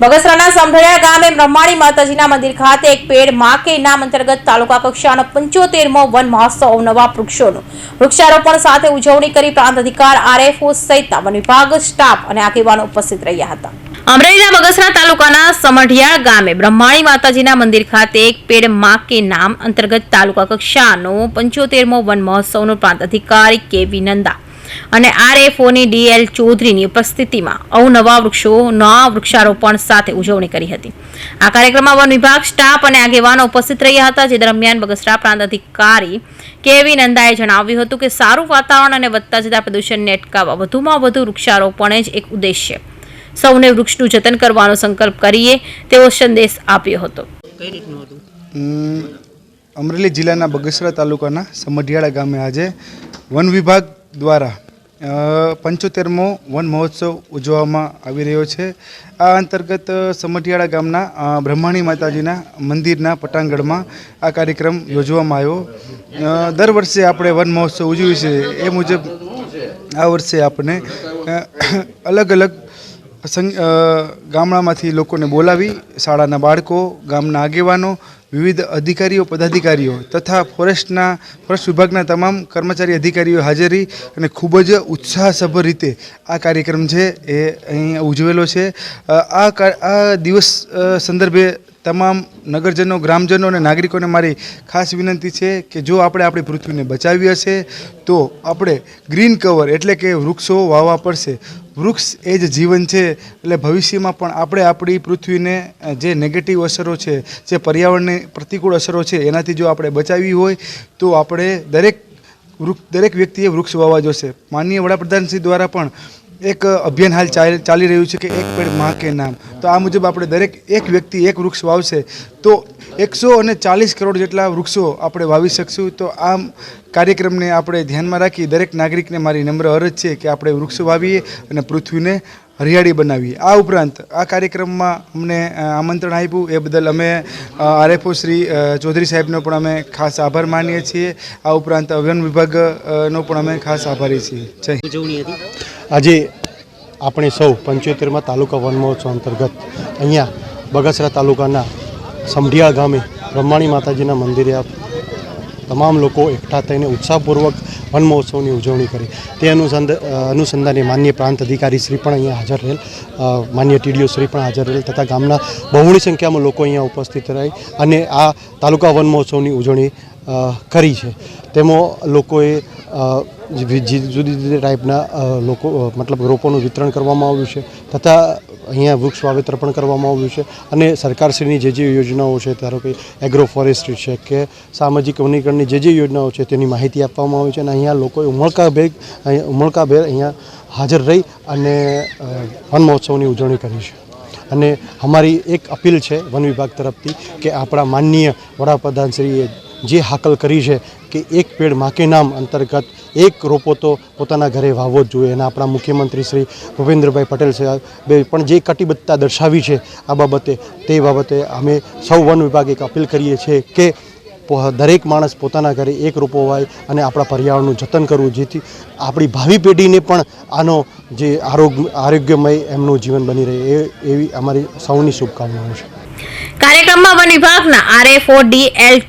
બગસરાના સમઢળિયા ગામે બ્રહ્માણી માતાજીના મંદિર ખાતે એક પેડમાં કે નામ અંતર્ગત તાલુકા કક્ષાનો પંચોતેરમો વન મહોત્સવ નવા વૃક્ષોનું વૃક્ષારોપણ સાથે ઉજવણી કરી પ્રાંત અધિકાર આરએફઓ સહિતના વન વિભાગ, સ્ટાફ અને આગેવાનો ઉપસ્થિત રહ્યા હતા. અમરેલીના બગસરા તાલુકાના સમઢિયાળ ગામે બ્રહ્માણી માતાજીના મંદિર ખાતે એક પેડમાં કે નામ અંતર્ગત તાલુકા કક્ષાનો પંચોતેરમો વન મહોત્સવનો પ્રાંત અધિકારી કે વિનંદા અને આરએફઓની ડીએલ ચૌધરીની ઉપસ્થિતિમાં અવનવા વૃક્ષોના વૃક્ષારોપણ સાથે ઉજવણી કરી હતી. આ કાર્યક્રમમાં વન વિભાગ સ્ટાફ અને આગેવાનો ઉપસ્થિત રહ્યા હતા જે દરમિયાન બગસરા પ્રાંત અધિકારી કેવી નંદાએ જણાવ્યું હતું કે સારું વાતાવરણ અને વધતા જતા પ્રદૂષણને અટકાવવા વધુમાં વધુ વૃક્ષારોપણ જ એક ઉદ્દેશ્ય સૌને વૃક્ષનું જતન કરવાનો સંકલ્પ કરીએ તેવો સંદેશ આપ્યો હતો. કઈ રીતનું હતું? અમરેલી જિલ્લાના બગસરા તાલુકાના સમઢિયાળા ગામે આજે વન વિભાગ દ્વારા પંચોતેરમો વન મહોત્સવ ઉજવવામાં આવી રહ્યો છે. આ અંતર્ગત સમઢિયાળા ગામના બ્રહ્માણી માતાજીના મંદિરના પટાંગણમાં આ કાર્યક્રમ યોજવામાં આવ્યો. દર વર્ષે આપણે વન મહોત્સવ ઉજવીએ છીએ. એ મુજબ આ વર્ષે આપણે અલગ અલગ ગામડામાંથી લોકોને બોલાવી શાળાના બાળકો, ગામના આગેવાનો વિવિધ અધિકારીઓ, પદાધિકારીઓ તથા ફોરેસ્ટના ફોરેસ્ટ વિભાગના તમામ કર્મચારી અધિકારીઓ હાજરી અને ખૂબ જ ઉત્સાહસભર રીતે આ કાર્યક્રમ છે એ અહીં ઉજવેલો છે. આ આ દિવસ સંદર્ભે તમામ નગરજનો, ગ્રામજનો અને નાગરિકોને મારી ખાસ વિનંતી છે કે જો આપણે આપણી પૃથ્વીને બચાવી હશે તો આપણે ગ્રીન કવર એટલે કે વૃક્ષો વાવવા પડશે. વૃક્ષ એ જ જીવન છે, એટલે ભવિષ્યમાં પણ આપણે આપણી પૃથ્વીને જે નેગેટિવ અસરો છે, જે પર્યાવરણની પ્રતિકૂળ અસરો છે, એનાથી જો આપણે બચાવવી હોય, તો આપણે દરેક વૃક્ષ, દરેક વ્યક્તિએ વૃક્ષ વાવવા જોશે. માનનીય વડાપ્રધાનશ્રી દ્વારા પણ એક અભિયાન હાલ ચાલી રહ્યું છે કે એક પેડમાં કે નામ. તો આ મુજબ આપણે દરેક એક વ્યક્તિ, એક વૃક્ષ વાવશે. તો એકસો અને ચાલીસ કરોડ જેટલા વૃક્ષો આપણે વાવી શકશું. તો આમ કાર્યક્રમને આપણે ધ્યાનમાં રાખી દરેક નાગરિકને મારી નમ્ર અરજ છે કે આપણે વૃક્ષો વાવીએ અને પૃથ્વીને હરિયાળી બનાવીએ. આ ઉપરાંત આ કાર્યક્રમમાં અમને આમંત્રણ આપ્યું. એ બદલ અમે આરએફઓ શ્રી ચૌધરી સાહેબનો પણ અમે ખાસ આભાર માનીએ છીએ. આ ઉપરાંત વન વિભાગનો પણ અમે ખાસ આભારી છીએ. જય આજે આપણે સૌ પંચોતેરમાં તાલુકા વન મહોત્સવ અંતર્ગત અહીંયા બગસરા તાલુકાના સમઢિયા ગામે બ્રહ્માણી માતાજીના મંદિરે તમામ લોકો એકઠા થઈને ઉત્સાહપૂર્વક વન મહોત્સવની ઉજવણી કરી. તે અનુસંધ અનુસંધાને માન્ય પ્રાંત અધિકારી શ્રી પણ અહીંયા હાજર રહેલ માન્ય ટીડીઓ શ્રી પણ હાજર રહેલ તથા ગામના બહોળી સંખ્યામાં લોકો અહીંયા ઉપસ્થિત રહી અને આ તાલુકા વન મહોત્સવની ઉજવણી કરી છે. તેમાં લોકોએ જુદી જુદી ટાઈપના લોકો મતલબ રોપોનું વિતરણ કરવામાં આવ્યું છે તથા અહીંયા વૃક્ષ વાવેતર પણ કરવામાં આવ્યું છે. અને સરકારશ્રીની જે જે યોજનાઓ છે, ધારો કે એગ્રો ફોરેસ્ટ્રી છે કે સામાજિક વનીકરણની જે જે યોજનાઓ છે તેની માહિતી આપવામાં આવી છે અને અહીંયા લોકોએ ઉમળકાભેર ઉમળકાભેર અહીંયા હાજર રહી અને વન મહોત્સવની ઉજવણી કરી છે. અને અમારી એક અપીલ છે વન વિભાગ તરફથી કે આપણા માનનીય વડાપ્રધાનશ્રીએ જે હાકલ કરી છે કે એક પેડ માકે નામ અંતર્ગત એક રોપો તો પોતાના ઘરે વાવવો જ જોઈએ. અને આપણા મુખ્યમંત્રી શ્રી ભૂપેન્દ્રભાઈ પટેલ સાહેબે પણ જે કટિબદ્ધતા દર્શાવી છે આ બાબતે, તે બાબતે અમે સૌ વન વિભાગ એક અપીલ કરીએ છીએ કે દરેક માણસ પોતાના ઘરે એક રોપો વાય અને આપણા પર્યાવરણનું જતન કરવું, જેથી આપણી ભાવિ પેઢીને પણ આનો જે આરોગ્ય, આરોગ્યમય એમનું જીવન બની રહે એ, એવી અમારી સૌની શુભકામનાઓ છે. કાર્યક્રમમાં વન વિભાગના આરએફઓ ડીએલ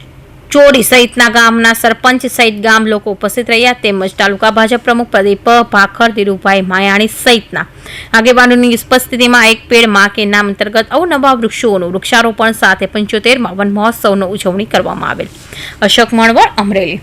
ચોરી સહિતના ગામના સરપંચ સહિત ગામ લોકો ઉપસ્થિત રહ્યા તેમજ તાલુકા ભાજપ પ્રમુખ પ્રદીપ ભાખર, ધીરુભાઈ માયાણી સહિતના આગેવાનોની ઉપસ્થિતિમાં એક પેડમાં કે નામ અંતર્ગત અવનવા વૃક્ષોનું વૃક્ષારોપણ સાથે પંચોતેરમાં વન મહોત્સવનો ઉજવણી કરવામાં આવેલ. અશોક મણવર, અમરેલી.